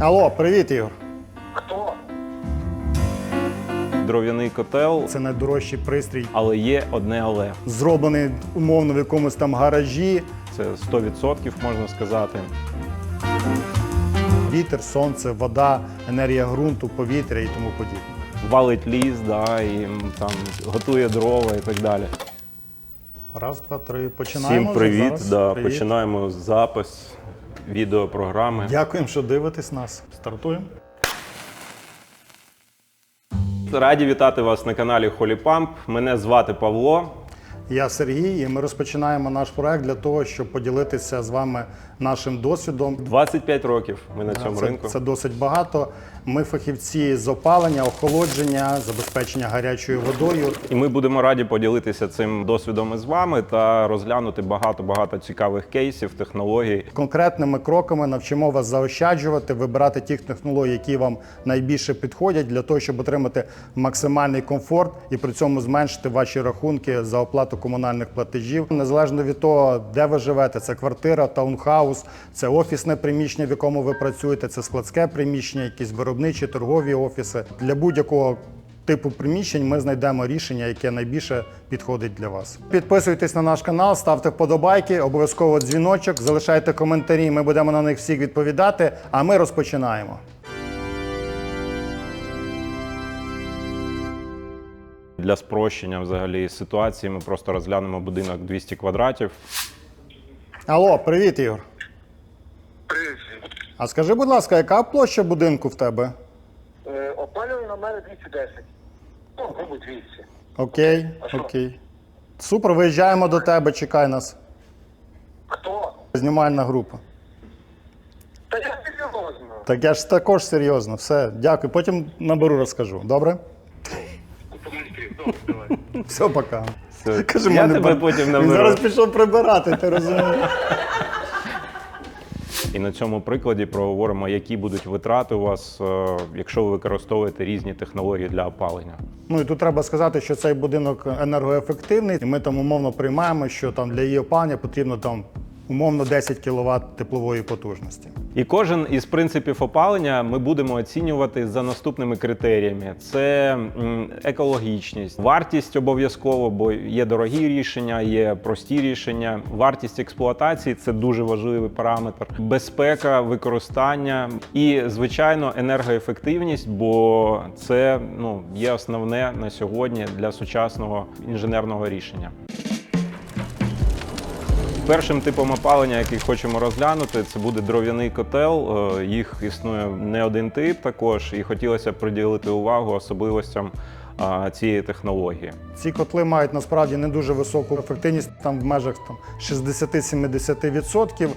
Алло, привіт, Ігор. Хто? Дров'яний котел, Це найдорожчий пристрій, але є одне але. зроблений умовно в якомусь там гаражі. Це 100% можна сказати. Вітер, сонце, вода, енергія ґрунту, повітря і тому подібне. Валить ліс, да, і м, там готує дрова і так далі. Раз, два, три. Починаємо. Всім вже привіт. зараз. Да, Привіт. Починаємо запис відеопрограми. Дякуємо, що дивитесь нас. Стартуємо. Раді вітати вас на каналі Холі Памп. Мене звати Павло. Я Сергій, і ми розпочинаємо наш проект для того, щоб поділитися з вами нашим досвідом. 25 років ми на цьому це, ринку. це досить багато. Ми фахівці з опалення, охолодження, забезпечення гарячою водою. І ми будемо раді поділитися цим досвідом із вами та розглянути багато-багато цікавих кейсів, технологій. Конкретними кроками навчимо вас заощаджувати, вибирати ті технології, які вам найбільше підходять, для того, щоб отримати максимальний комфорт і при цьому зменшити ваші рахунки за оплату комунальних платежів. Незалежно від того, де ви живете, це квартира, таунхаус, це офісне приміщення, в якому ви працюєте, це складське приміщення, якісь виробничі, торгові офіси. Для будь-якого типу приміщень ми знайдемо рішення, яке найбільше підходить для вас. Підписуйтесь на наш канал, ставте вподобайки, обов'язково дзвіночок, залишайте коментарі. Ми будемо на них всіх відповідати. А ми розпочинаємо. Для спрощення взагалі ситуації ми просто розглянемо будинок 200 квадратів. Алло, привіт, Ігор. Привіт. А скажи, будь ласка, яка площа будинку в тебе? Е, опалювання на мене 210. Ну, мабуть, 200. Окей, окей. Супер, виїжджаємо до тебе, чекай нас. Хто? Знімальна група. Та я серйозно. Так я ж також серйозно. Все, дякую. Потім наберу, розкажу. Добре? Давай. Все, пока. Все. Каже, Я тебе ба- потім Він наберу. зараз пішов прибирати, ти розумієш? І на цьому прикладі проговоримо, які будуть витрати у вас, е, якщо ви використовуєте різні технології для опалення. Ну і тут треба сказати, що цей будинок енергоефективний, і ми там умовно приймаємо, що там для її опалення потрібно там умовно 10 кВт теплової потужності. І кожен із принципів опалення ми будемо оцінювати за наступними критеріями: це екологічність, вартість обов'язково, бо є дорогі рішення, є прості рішення. Вартість експлуатації це дуже важливий параметр, безпека використання і, звичайно, енергоефективність, бо це ну є основне на сьогодні для сучасного інженерного рішення. Першим типом опалення, який хочемо розглянути, це буде дров'яний котел. Е, Їх існує не один тип також, і хотілося б приділити увагу особливостям цієї технології. Ці котли мають насправді не дуже високу ефективність, там в межах там, 60-70%.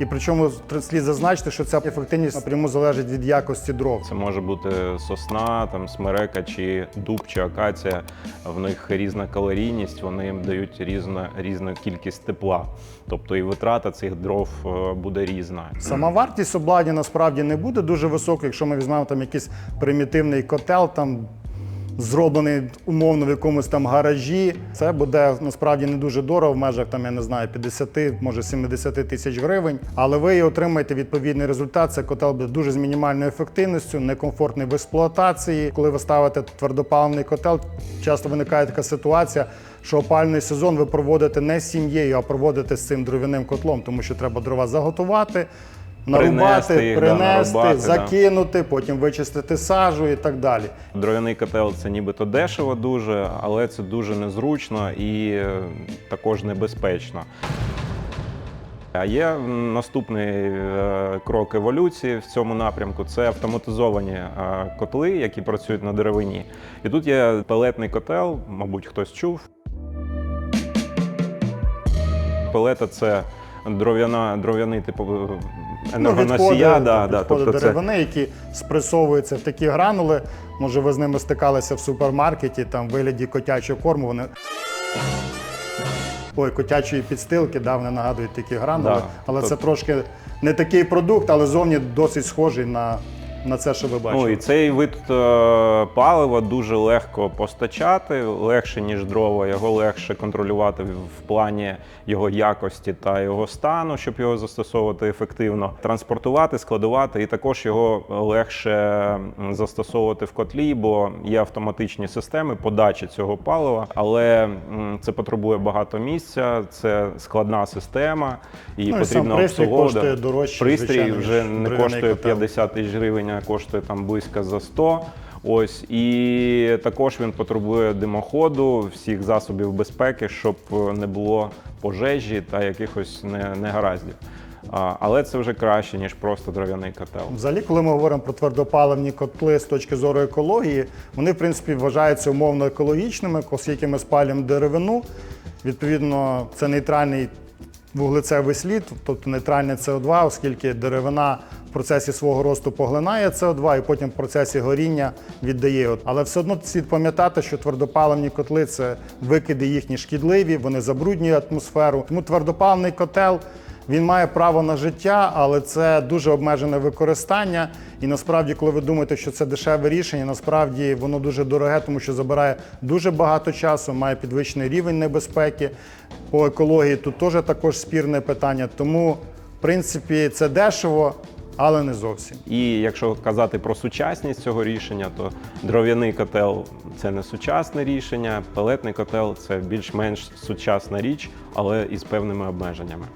І причому слід зазначити, що ця ефективність напряму залежить від якості дров. Це може бути сосна, там смерека чи дуб чи акація. В них різна калорійність, вони їм дають різна, різну кількість тепла. Тобто і витрата цих дров е, буде різна. Сама вартість обладнання насправді не буде дуже високою, якщо ми візьмемо там якийсь примітивний котел, там зроблений умовно в якомусь там гаражі. Це буде насправді не дуже дорого, в межах там, я не знаю, 50, може 70 тисяч гривень. Але ви отримаєте відповідний результат. Це котел буде дуже з мінімальною ефективністю, некомфортний в експлуатації. Коли ви ставите твердопаливний котел, часто виникає така ситуація. Що опальний сезон ви проводите не з сім'єю, а проводите з цим дров'яним котлом, тому що треба дрова заготувати, нарубати, Принести їх, да, принести, нарубати, да. закинути, потім вичистити сажу і так далі. Дров'яний котел це нібито дешево дуже, але це дуже незручно і е, також небезпечно. А є наступний е, крок еволюції в цьому напрямку це автоматизовані е, котли, які працюють на деревині. І тут є пелетний котел, мабуть, хтось чув. Пелета це дров'яна, дров'яний типу енергоносія. Ну, да, да, тобто це деревини, які спресовуються в такі гранули. Може, ви з ними стикалися в супермаркеті, там в вигляді котячого корму. Вони Ой, котячої підстилки, да, вони нагадують такі гранули. Да. але це Тобто- трошки не такий продукт, але зовні досить схожий на на це, що ви бачите. Ну і цей вид е, палива дуже легко постачати, легше ніж дрова. Його легше контролювати в- плані його якості та його стану, щоб його застосовувати ефективно, транспортувати, складувати, і також його легше застосовувати в котлі, бо є автоматичні системи подачі цього палива, але це потребує багато місця. Це складна система, і Ну, і сам потрібно пристрій обслуговувати. коштує дорожче, Пристрій звичайно, вже не коштує котел. 50 тисяч гривень, а коштує там близько за 100. Ось і також він потребує димоходу, всіх засобів безпеки, щоб не було пожежі та якихось не- негараздів. Але це вже краще ніж просто дров'яний котел. Взагалі, коли ми говоримо про твердопаливні котли з точки зору екології, вони в принципі вважаються умовно екологічними, оскільки ми спалюємо деревину. Відповідно, це нейтральний вуглецевий слід, тобто нейтральне СО2, оскільки деревина в процесі свого росту поглинає СО2 і потім в процесі горіння віддає. Але все одно слід пам'ятати, що твердопаливні котли це викиди їхні шкідливі, вони забруднюють атмосферу. Тому твердопаливний котел. Він має право на життя, але це дуже обмежене використання. І насправді, коли ви думаєте, що це дешеве рішення, насправді воно дуже дороге, тому що забирає дуже багато часу, має підвищений рівень небезпеки. По екології тут теж також спірне питання. Тому, в принципі, це дешево, але не зовсім. І якщо казати про сучасність цього рішення, то дров'яний котел це не сучасне рішення, пелетний котел це більш-менш сучасна річ, але із певними обмеженнями.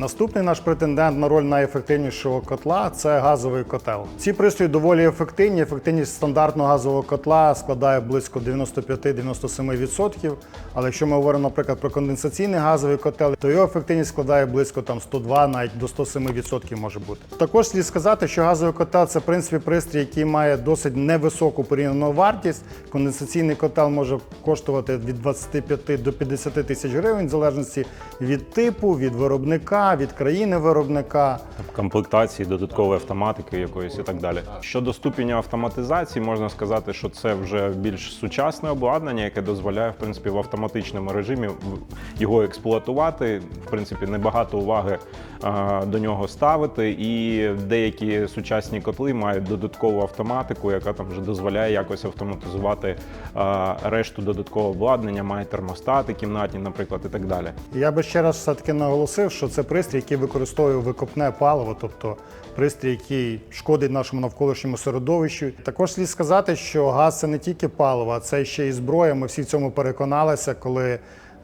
Наступний наш претендент на роль найефективнішого котла це газовий котел. Ці пристрої доволі ефективні. Ефективність стандартного газового котла складає близько 95-97%. Але якщо ми говоримо, наприклад, про конденсаційний газовий котел, то його ефективність складає близько там 102, навіть до 107% може бути. Також слід сказати, що газовий котел це в принципі пристрій, який має досить невисоку порівняну вартість. Конденсаційний котел може коштувати від 25 до 50 тисяч гривень, в залежності від типу, від виробника, від країни виробника. комплектації, додаткової автоматики якоїсь і так далі. Щодо ступеня автоматизації, можна сказати, що це вже більш сучасне обладнання, яке дозволяє в принципі в автоматичному режимі його експлуатувати. В принципі, небагато уваги а, до нього ставити. І деякі сучасні котли мають додаткову автоматику, яка там вже дозволяє якось автоматизувати а, решту додаткового обладнання, має термостати кімнатні, наприклад, і так далі. Я би ще раз все-таки наголосив, що це пристрій, який використовує викопне паливо, тобто пристрій, який шкодить нашому навколишньому середовищу. Також слід сказати, що газ це не тільки паливо, а це ще і зброя. Ми всі в цьому переконалися, коли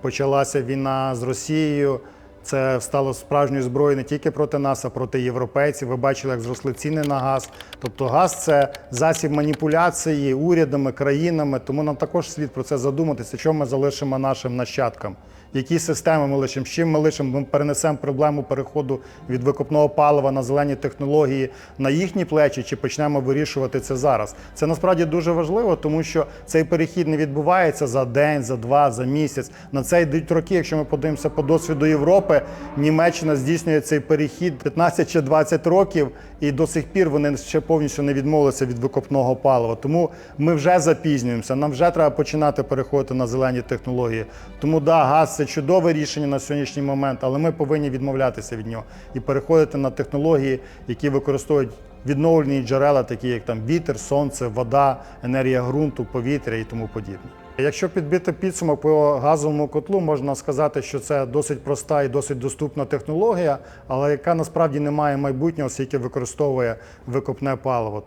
почалася війна з Росією. Це стало справжньою зброєю не тільки проти нас, а проти європейців. Ви бачили, як зросли ціни на газ. Тобто газ це засіб маніпуляції урядами, країнами. Тому нам також слід про це задуматися, що ми залишимо нашим нащадкам. Які системи ми лишимо, з чим ми лишимо, ми перенесемо проблему переходу від викопного палива на зелені технології на їхні плечі, чи почнемо вирішувати це зараз. Це насправді дуже важливо, тому що цей перехід не відбувається за день, за два, за місяць. На це йдуть роки. Якщо ми подивимося по досвіду Європи, Німеччина здійснює цей перехід 15 чи 20 років, і до сих пір вони ще повністю не відмовилися від викопного палива. Тому ми вже запізнюємося. Нам вже треба починати переходити на зелені технології. Тому да, газ це чудове рішення на сьогоднішній момент, але ми повинні відмовлятися від нього і переходити на технології, які використовують відновлені джерела, такі як там вітер, сонце, вода, енергія ґрунту, повітря і тому подібне. Якщо підбити підсумок по газовому котлу, можна сказати, що це досить проста і досить доступна технологія, але яка насправді не має майбутнього, оскільки використовує викопне паливо.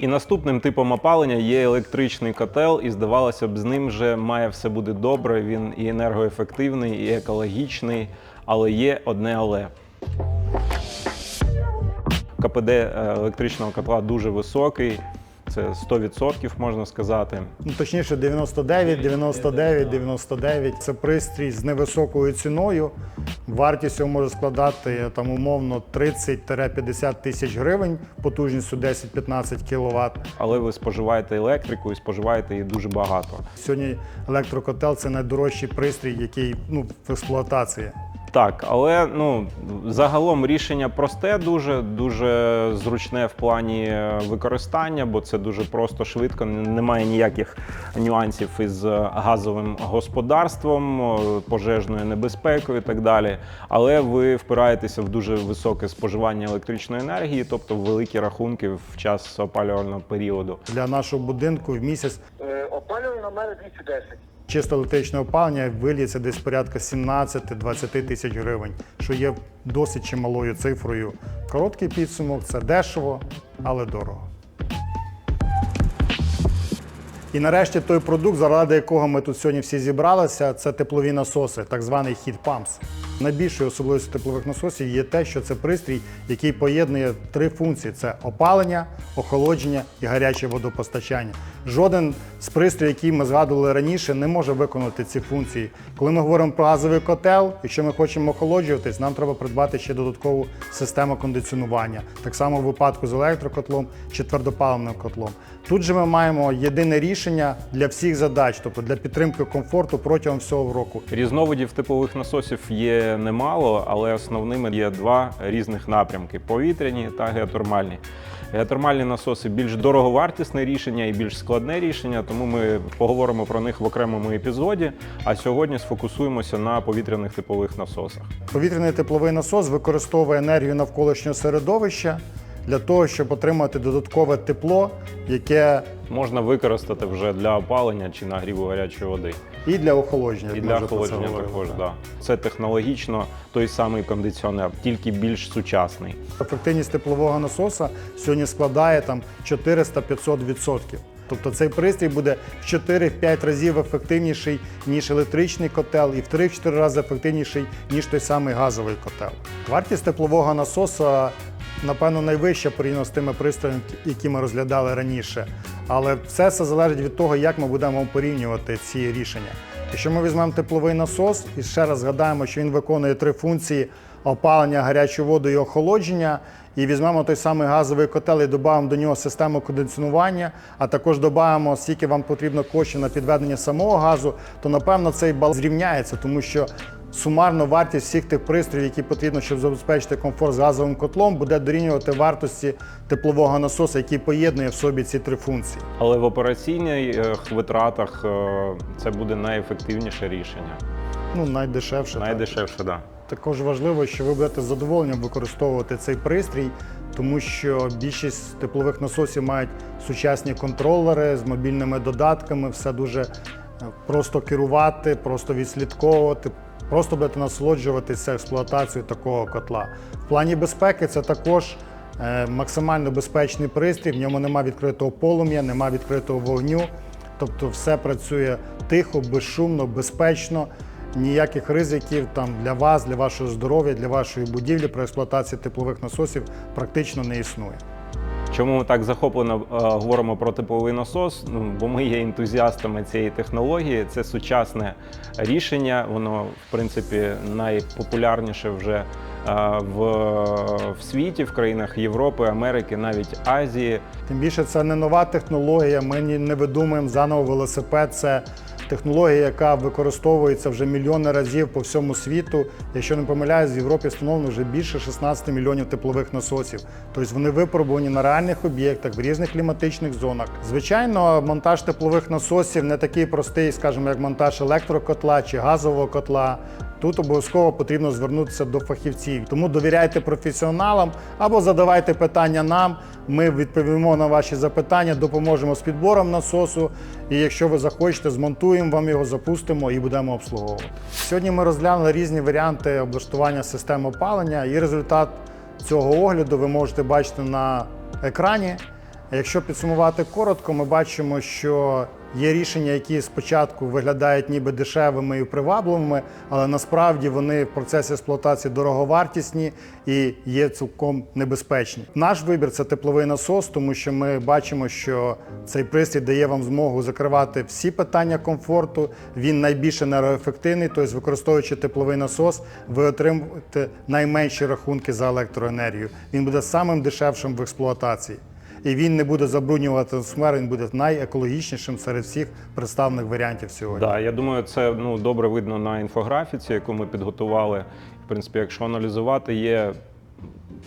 І наступним типом опалення є електричний котел, і здавалося б, з ним вже має все буде добре. Він і енергоефективний, і екологічний, але є одне але. КПД е, електричного котла дуже високий, це 100% можна сказати. Ну, точніше, 99, 99, 99. Це пристрій з невисокою ціною. Вартість його може складати там умовно 30-50 тисяч гривень, потужністю 10-15 кВт. Але ви споживаєте електрику і споживаєте її дуже багато. Сьогодні електрокотел це найдорожчий пристрій, який ну, в експлуатації. Так, але ну загалом рішення просте, дуже дуже зручне в плані е, використання, бо це дуже просто швидко. Немає ніяких нюансів із е, газовим господарством, е, пожежною небезпекою і так далі. Але ви впираєтеся в дуже високе споживання електричної енергії, тобто в великі рахунки в час опалювального періоду. Для нашого будинку в місяць Е, Опалювання на 210. Чисто електричне опалення виліється десь порядка 17-20 тисяч гривень, що є досить чималою цифрою. Короткий підсумок це дешево, але дорого. І нарешті той продукт, заради якого ми тут сьогодні всі зібралися, це теплові насоси, так званий heat pumps. Найбільшою особливістю теплових насосів є те, що це пристрій, який поєднує три функції: це опалення, охолодження і гаряче водопостачання. Жоден з пристроїв, які ми згадували раніше, не може виконати ці функції. Коли ми говоримо про газовий котел, якщо ми хочемо охолоджуватись, нам треба придбати ще додаткову систему кондиціонування. Так само в випадку з електрокотлом чи твердопаливним котлом. Тут же ми маємо єдине рішення для всіх задач, тобто для підтримки комфорту протягом всього року. Різновидів теплових насосів є немало, але основними є два різних напрямки: повітряні та геотермальні. Геотермальні насоси більш дороговартісне рішення і більш складне рішення, тому ми поговоримо про них в окремому епізоді. А сьогодні сфокусуємося на повітряних теплових насосах. Повітряний тепловий насос використовує енергію навколишнього середовища для того, щоб отримати додаткове тепло, яке Можна використати вже для опалення чи нагріву гарячої води. І для охолодження. І для охолодження також, да. Це технологічно той самий кондиціонер, тільки більш сучасний. Ефективність теплового насоса сьогодні складає там 400-500%. Тобто цей пристрій буде в 4-5 разів ефективніший, ніж електричний котел, і в 3-4 рази ефективніший, ніж той самий газовий котел. Вартість теплового насоса, напевно, найвища порівняно з тими пристроями, які ми розглядали раніше. Але все залежить від того, як ми будемо порівнювати ці рішення. Якщо ми візьмемо тепловий насос і ще раз згадаємо, що він виконує три функції опалення, гарячу воду і охолодження, і візьмемо той самий газовий котел і додамо до нього систему кондиціонування, а також додамо, скільки вам потрібно коштів на підведення самого газу, то напевно цей бал зрівняється, тому що сумарно вартість всіх тих пристроїв, які потрібно, щоб забезпечити комфорт з газовим котлом, буде дорівнювати вартості теплового насоса, який поєднує в собі ці три функції. Але в операційних витратах е, це буде найефективніше рішення. Ну, найдешевше. Найдешевше, так. Да. Також важливо, що ви будете з задоволенням використовувати цей пристрій, тому що більшість теплових насосів мають сучасні контролери з мобільними додатками, все дуже е, просто керувати, просто відслідковувати. Просто будете насолоджуватися експлуатацією такого котла. В плані безпеки це також е, максимально безпечний пристрій, в ньому немає відкритого полум'я, немає відкритого вогню. Тобто все працює тихо, безшумно, безпечно. Ніяких ризиків там для вас, для вашого здоров'я, для вашої будівлі при експлуатації теплових насосів практично не існує. Чому ми так захоплено е, говоримо про тепловий насос? Ну, бо ми є ентузіастами цієї технології. Це сучасне рішення. Воно, в принципі, найпопулярніше вже е, в, в світі, в країнах Європи, Америки, навіть Азії. Тим більше це не нова технологія. Ми не видумуємо заново велосипед. Це технологія, яка використовується вже мільйони разів по всьому світу. Якщо не помиляюсь, в Європі встановлено вже більше 16 мільйонів теплових насосів. Тобто вони випробувані на реальних об'єктах в різних кліматичних зонах. Звичайно, монтаж теплових насосів не такий простий, скажімо, як монтаж електрокотла чи газового котла. Тут обов'язково потрібно звернутися до фахівців. Тому довіряйте професіоналам або задавайте питання нам. Ми відповімо на ваші запитання, допоможемо з підбором насосу. І якщо ви захочете, змонтуємо вам його, запустимо і будемо обслуговувати. Сьогодні ми розглянули різні варіанти облаштування системи опалення, і результат цього огляду ви можете бачити на екрані. Якщо підсумувати коротко, ми бачимо, що є рішення, які спочатку виглядають ніби дешевими і привабливими, але насправді вони в процесі експлуатації дороговартісні і є цілком небезпечні. Наш вибір це тепловий насос, тому що ми бачимо, що цей пристрій дає вам змогу закривати всі питання комфорту. Він найбільш енергоефективний, тобто використовуючи тепловий насос, ви отримуєте найменші рахунки за електроенергію. Він буде самим дешевшим в експлуатації і він не буде забруднювати атмосферу, він буде найекологічнішим серед всіх представлених варіантів сьогодні. Да, я думаю, це ну добре видно на інфографіці, яку ми підготували. В принципі, якщо аналізувати, є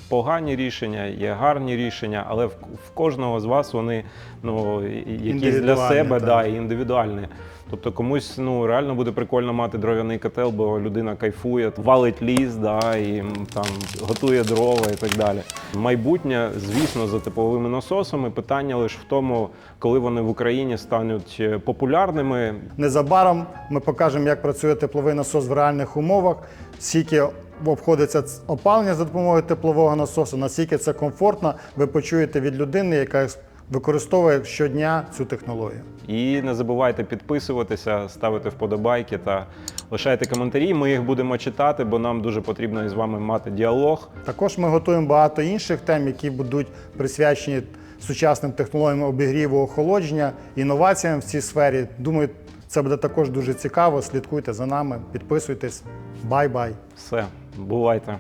погані рішення, є гарні рішення, але в, в кожного з вас вони ну, якісь для себе так. да, і індивідуальні. Тобто комусь ну, реально буде прикольно мати дров'яний котел, бо людина кайфує, валить ліс да, і там, готує дрова і так далі. Майбутнє, звісно, за тепловими насосами. Питання лише в тому, коли вони в Україні стануть е, популярними, Незабаром ми покажемо, як працює тепловий насос в реальних умовах, скільки обходиться опалення за допомогою теплового насосу, наскільки це комфортно, ви почуєте від людини, яка використовує щодня цю технологію. І не забувайте підписуватися, ставити вподобайки та лишайте коментарі. Ми їх будемо читати, бо нам дуже потрібно із вами мати діалог. Також ми готуємо багато інших тем, які будуть присвячені сучасним технологіям обігріву, охолодження, інноваціям в цій сфері. Думаю, це буде також дуже цікаво. Слідкуйте за нами, підписуйтесь. Бай-бай! Все, бувайте.